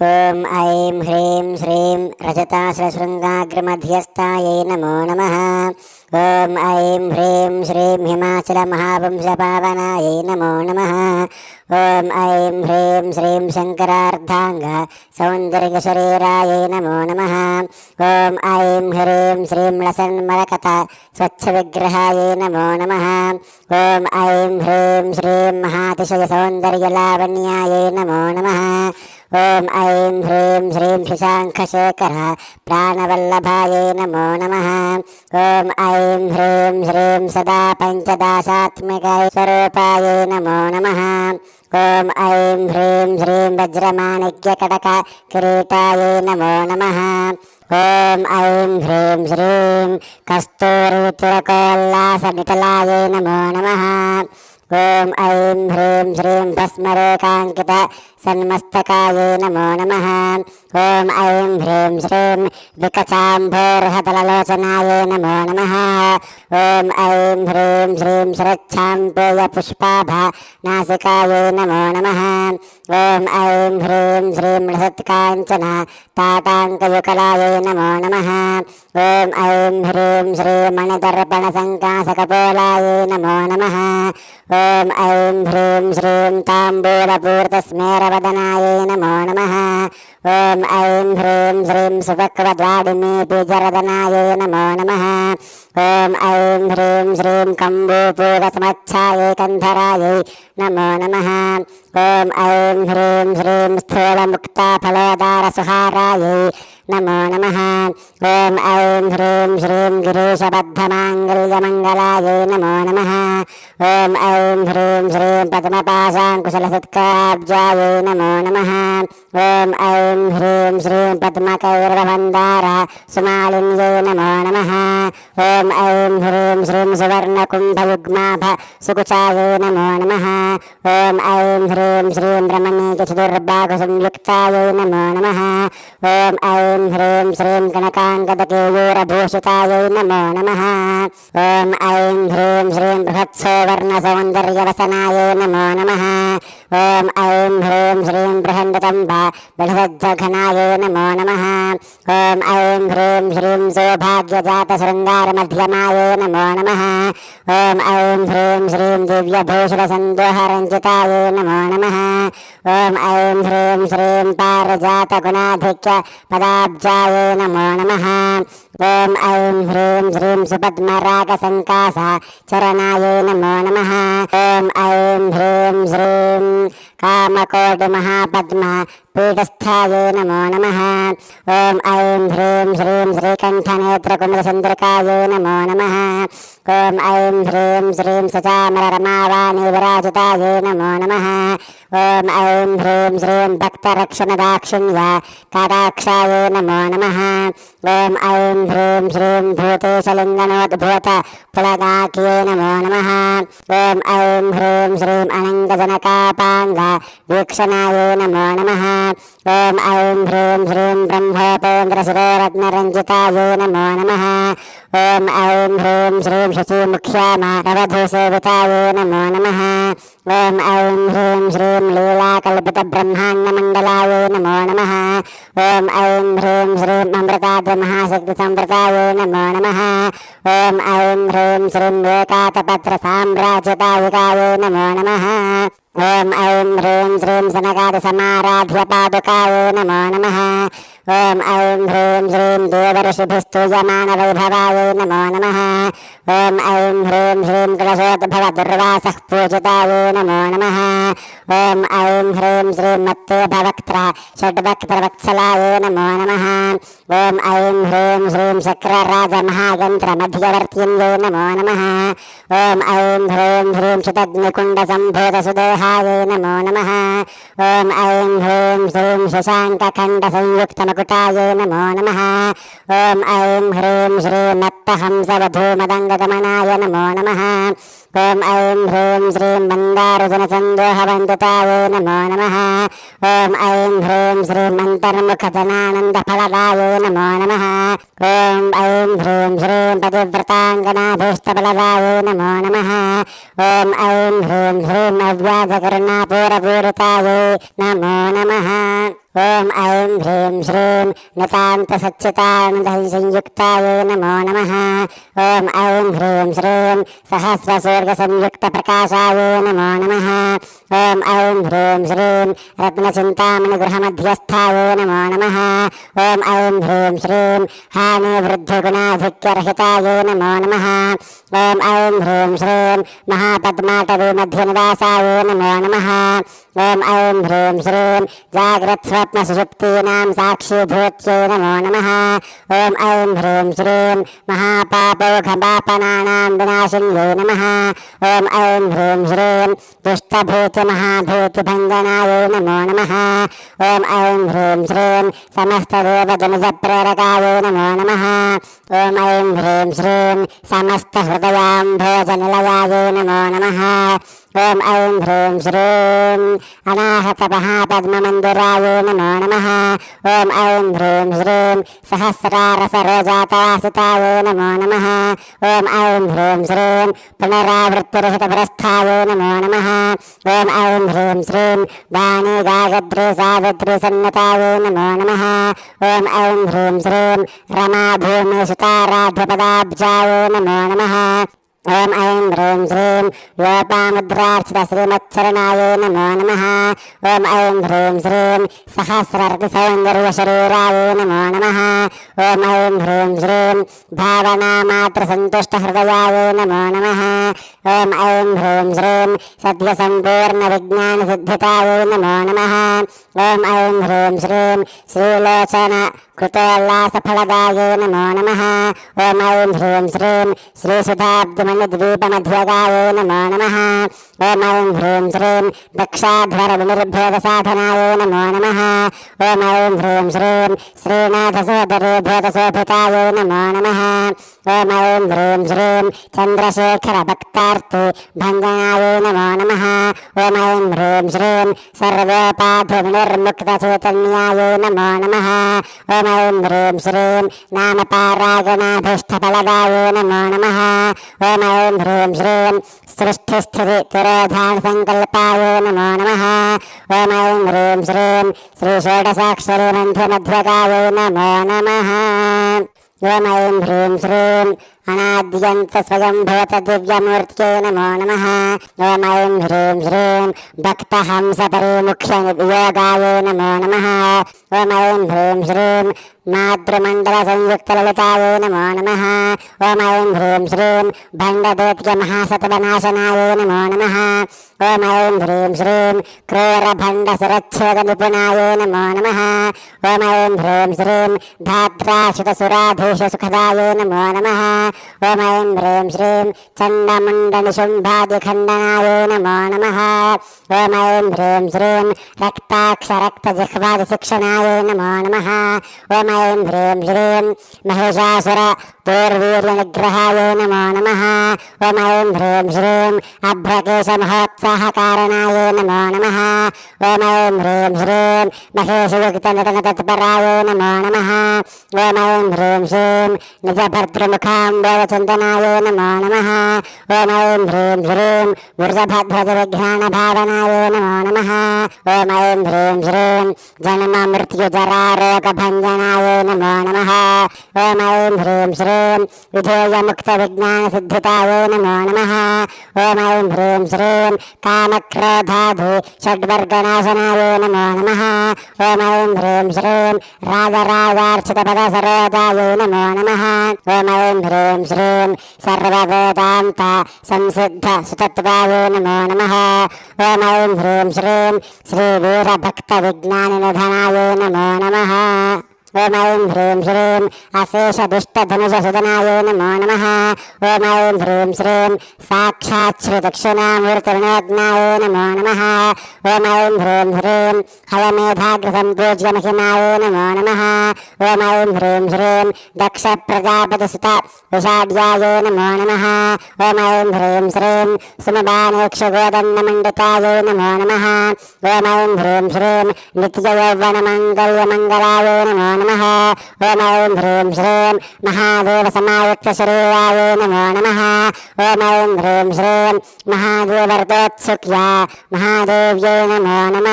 ఓం ఐం హ్రీం శ్రీం రజతాశ్రశృంగాగ్రమధ్యస్థాయై నమో నమ ఓం ఐం హ్రీం శ్రీం హిమాచల మహావంశపావనాయై నమో నమ ఓం ఐం హ్రీం శ్రీం శంకరార్ధాంగ సౌందర్యశరీరాయై నమో నమ ఓం ఐం హ్రీం శ్రీం లసన్మలకత స్వచ్ఛవిగ్రహాయై నమో నమ ఓం ఐం హ్రీం శ్రీం మహాతిశయ సౌందర్యలావణ్యాయై నమో నమ ఓం ఐం హ్రీం శ్రీం శశాంఖశేఖర ప్రాణవల్లభాయై నమో నమ. ఓం ఐం హ్రీం శ్రీం సదా పంచదాశాత్మికాయ స్వరూపాయై నమో నమ. ఓం ఐం హ్రీం శ్రీం వజ్రమాణిక్యకటక కిరీటాయై నమో నమ. ఓం ఐం హ్రీం శ్రీం కస్తూరి తిరకోల్లాస కస్తూరితురకోల్లాసనిటలాయై నమో నమ. ఓం ఐం హ్రీం శ్రీం భస్మరేకాంకిత సన్మస్తకాయే నమో నమ. ఓం ఐం హ్రీం శ్రీం వికచాంభోర్హతలలోచనాయే నమో నమ. ఓం ఐం హ్రీం శ్రీం శరచ్ఛాంపేయ పుష్పాభ నాసికాయే నమో నమ. ఓం ఐం హ్రీం శ్రీం లసత్కాంచన తాటాంకయుకలాయే నమో నమ. ఓం ఐం హ్రీం శ్రీం మణిదర్పణ సంకాసకపోలాయే నమో నమ. ఓం ఓం ఐం హ్రీం శ్రీం తాంబూలపూర్తస్మేరవదనాయ నమో నమ ఓం ఐం హ్రీం శ్రీం సుభక్వద్వాడిని బీజరదనాయే నమో నమ ఓం ఐం హ్రీం శ్రీం కంబూపూరసమచ్ఛాయే కంధరాయే నమో నమ ఓం ఐం హ్రీం శ్రీం స్థూలముక్తాఫలోదారసుహారాయే నమో నమ. ఓం ఔం హ్రీం శ్రీం గిరీశబద్ధమాంగళ్యమంగళాయే నమో నమ. ఓం ఔం హ్రీం శ్రీం పద్మపాశాంకుశలసత్కాబ్జాయే నమో నమ. ఓం ఔం హ్రీం శ్రీం పద్మకైర్వమందార సుమాలిన్యై నమో నమ. ఓం ఔం హ్రీం శ్రీం సువర్ణకుంభయుగ్మాభ సుకుచాయే నమో నమ. ఓం ఔం హ్రీం శ్రీం రమణీక చతుర్బాహు సంయుక్తాయై నమో నమ. ఓం ఔం హ్రీం శ్రీం కనకాంగదకేయూరభూషితాయై నమో నమ ఓం ఐం హ్రీం శ్రీం బృహత్సోవర్ణ సౌందర్యవసనాయై నమో నమ ఓం ఐం హ్రీం శ్రీం బృహండతంబ బృహద్ఘనాయై నమో నమ ఓం ఐం హ్రీం శ్రీం సౌభాగ్యజాత శృంగారమధ్యమాయై నమో నమ ఓం ఐం హ్రీం శ్రీం దివ్యభూషణ సందోహరంజితాయై నమో నమ ఓం ఐం హ్రీం శ్రీం పారజాత నమో నమ ఓం ఐం హ్రీం శ్రీం సుపద్మరాగ సంకాస చరణాయై నమో నమ ఓం ఐం హ్రీం శ్రీం కామకోటి మహాపద్మ పీఠస్థాయే నమో నమ ఓం ఐం హ్రీం శ్రీం శ్రీకంఠనేత్రకుమరచంద్రికాయే నమో నమ ఓం ఐం హ్రీం శ్రీం సచామరమావాణి విరాజితాయే నమో నమ ఓం ఐం హ్రీం శ్రీం భక్తరక్షణదాక్షిణ్య కటాక్షాయే నమో నమ ఓం ఐం హ్రీం శ్రీం భూతేశలింగనోద్భూత పులగాక్యే నమో నమ ఓం ఐం హ్రీం శ్రీం అనంగజనకాపాంగా వీక్షణాయ నమో నమ. ఓం ఐం హ్రీం హ్రీం బ్రహ్మోపేంద్రశిరోరత్నరంజితాయే నమో నమ. ఓం ఐం హ్రీం శ్రీం శశీముఖ్యామరవధూసేవితాయే నమో నమ. ఓం ఔం హ్రీం శ్రీం లీలాకల్పిత బ్రహ్మాండమండలాయే నమో నమ. ఓం ఔం హ్రీం శ్రీం అమృతాద్ర మహాశక్తి సంవృతాయే నమో నమ. ఓం ఔం హ్రీం శ్రీం ఏకాతపత్ర సామ్రాజ్యతాయికాయే నమో నమ. ఓం ఔం హ్రీం శ్రీం సనగాద సమారాధ్య పాదుకాయ నమో నమ. ఓం ఐం హ్రీం శ్రీం దేవర్షిభిస్తూయమానవైభవాయ నమో నమ. ఓం ఐం హ్రీం శ్రీం కలశోద్భవ దుర్వాసః పూజితాయే నమో నమ. ఓం ఐం హ్రీం శ్రీం మత్తే భవక్త్ర షడ్వక్త్రవత్సలాయే నమో నమ. ఓం ఐం హ్రీం శ్రీం శక్రరాజ మహాయంత్ర నమో నమ. ఓం ఐం హ్రీం హ్రీం శతగ్నికుండ సంభూత సుదేహాయే నమో నమ. ఓం ఐం హ్రీం శ్రీం శశాంకఖండ సంయుక్త మకుటాయే నమో నమ. ఓం ఐం హ్రీం శ్రీం మత్తహంసవధూమదంగగమనాయ నమో నమ. ఓం ఐం హ్రీం శ్రీం మందారుజనసందోహవందితాయే నమో నమ. ఓం ఐం హ్రీం శ్రీం అంతర్ముఖజనానందఫలదాయే నమో నమ. ఓం ఐం హ్రీం శ్రీం పతివ్రతాంగనాభీష్టబలదాయే నమో నమ. ఓం ఐం హ్రీం శ్రీం అవ్యాజకరుణాపూరపూరితాయే నమో నమ. ఓం ఐం హ్రీం శ్రీం నితాంత సచ్చితానందసంయుక్తాయే నమో నమ. ఓం ఐం హ్రీం శ్రీం సహస్రసూర్గ సంయుక్త ప్రకాశాయే నమో నమః ఓం ఐం హ్రీం శ్రీం రత్నచింతామణి గృహమధ్యస్థాయే నమో నమః ఓం ఐం హ్రీం శ్రీం హాని వృద్ధిగుణాధిక్యరహితాయే నమో నమః ఓం ఐం హ్రీం శ్రీం మహాపద్మాటవీ మధ్యనివాసాయే నమో నమః ఓం ఐం హ్రీం శ్రీం జాగ్రత్ స్వప్న సుషుప్తీనాం సాక్షిభూత్యై నమో నమః ఓం ఐం హ్రీం శ్రీం దుష్టభూతి మహాభూతి భంజనాయై నమో నమ. ఓం ఐం హ్రీం శ్రీం సమస్తదేవజనజ ప్రేరకాయ నమో నమ. ఓం ఐం హ్రీం శ్రీం సమస్త హృదయాంభోజనిలయాయై నమో నమ. ఓం ఐం హ్రీం శ్రీం అనాహత మహాపద్మమందిరాయే నమో నమః ఓం ఐం హ్రీం శ్రీం సహస్రారసరోజాతాసితాయే నమో నమః ఓం ఐం హ్రీం శ్రీం పునరావృత్తిరహితభ్రస్థాయే నమో నమః ఓం ఐం హ్రీం శ్రీం వాణి గాయత్రి సావిత్రి సన్నతాయే నమో నమః ఓం ఐం హ్రీం శ్రీం రమా భూమి సుతారాధ్యపదాబ్జాయే నమో నమః ఓం ఐం హ్రీం శ్రీం లోపాముద్రార్చిత శ్రీమచ్చరణాయ నమో నమ. ఓం ఐం హ్రీం శ్రీం సహస్రార్థ సౌందర్య శరీరాయ నమో నమ. ఓం ఐం హ్రీం శ్రీం భావనామాత్ర సంతుష్ట హృదయాయ నమో నమ. ఓం ఐం హ్రీం శ్రీం సత్య సంపూర్ణ విజ్ఞాన సిద్ధితాయ నమో నమ. ఓం ఐం హ్రీం శ్రీం శ్రీలోచన కృతోల్లాసఫలదాయ నమో నమ. ఓం ఐం హ్రీం శ్రీం శ్రీసుధాబ్దిమణిద్వీపమధ్యగాయ నమో నమ. ఓం ఐం హ్రీం శ్రీం దక్షాధ్వర వినిర్భేద సాధనాయ నమో నమ. ఓం ఐం హ్రీం శ్రీం శ్రీనాథ సోదరే భూతశోభితాయ నమో నమ. ఓం ఐం హ్రీం శ్రీం చంద్రశేఖర భక్తాయ భక్తార్థి భంజనాయ నమో నమ. ఓం ఐం హ్రీం శ్రీం సర్వోపాధి వినిర్ముక్త చైతన్యాయ నమో నమ. ఓం ఐం హ్రీం శ్రీం నామపారాయణాభీష్టఫలదాయ నమో నమ. ఓం ఐం హ్రీం శ్రీం సృష్టిస్థితి తిరోధాన సంకల్పాయ నమో నమ. ఓం ఐం హ్రీం శ్రీం శ్రీ షోడసాక్షరి మంత్రమధ్యకాయ నమో నమ. ఓం ఐం హ్రీం శ్రీం అనాద్యంత స్వయంభూత దివ్యమూర్త్యై నమో నమః ఓం ఐం హ్రీం శ్రీం భక్తహంస పరిముఖ్య యోగాయ నమో నమః ఓం ఐం హ్రీం శ్రీం మాతృమండల సంయుక్త లలితాయ నమో నమ. ఓం ఐం హ్రీం శ్రీం భండదైత్య మహాసతవనాశనాయ నమో నమ. ఓం ఐం హ్రీం శ్రీం క్రూర భండ నిపుణాయ నమో నమ. ఓం ఐం హ్రీం శ్రీం ధాత్రాశిత సురాధీశ సుఖదాయ నమో నమ. ఓం ఐం హ్రీం శ్రీం చండముండ నిశుంభాది ఖండనాయ నమో నమ. ఓం ఐం హ్రీం శ్రీం రక్తాక్ష రక్త జిహ్వాది శిక్షణాయ నమో నమ. ఓం ఐం హ్రీం శ్రీం మహిషాసుర పూర్వీర్య నిగ్రహాయ నమో నమ ఓం ఐం హ్రీం శ్రీం అభ్రకేశ మహోత్సాహ నమో నమ ఓం ఐం హ్రీం శ్రీం మహేషయుక్త నటన నమో నమ ఓం ఐం హ్రీం శ్రీం నిజ నమో నమ ఓం ఐం హ్రీం శ్రీం వృషభద్రజ విజ్ఞాన భావనాయ నమో నమ ఓం ఐం హ్రీం శ్రీం జన్మ మృత్యుజరారోగభంజనాయ జరా రోగ భంజనాయ నమో నమః. ఓం ఐం హ్రీం శ్రీం విధేయ ముక్త విజ్ఞాన సిద్ధితాయ నమో నమః. ఓం ఐం హ్రీం శ్రీం కామక్రోధాధి షడ్వర్గనాశనాయ నమో నమః. ఓం ఐం హ్రీం శ్రీం రాజరాజార్చిత పద సరోజాయ నమో నమః. ఓం ఐం హ్రీం శ్రీం సర్వవేదాంత సంసిద్ధ సుతత్వాయ నమో నమః. ఓం ఐం హ్రీం శ్రీం శ్రీ వీరభక్త విజ్ఞాన నమో అశేషదుష్టధనుజసుదనాయ నమో నమ ఓం ఐం హ్రీం శ్రీం సాక్షాత్ శ్రీ నమో నమ ఓం ఐం హ్రీం హ్రీం హయమేధాగ్రసంపూజ్య మహిమాయ నమో నమ ఓం ఐం హ్రీం శ్రీం దక్ష ప్రజాపతిసుత విషాఢ్యాయ నమో నమ ఓం ఐం హ్రీం శ్రీం సుమబానేక్షగోదండమండితాయ నమో నమ ఓం ఐం హ్రీం శ్రీం నిత్యయౌవనమంగళ్యమంగళాయ నమో నమ ఓం ఐం హ్రీం శ్రీం మహాదేవ సమాయుక్త శరీరాయ నమో నమ ఓం ఐం హ్రీం శ్రీం మహాదేవర్తోత్సుక్య మహాదేవ్యై నమో నమ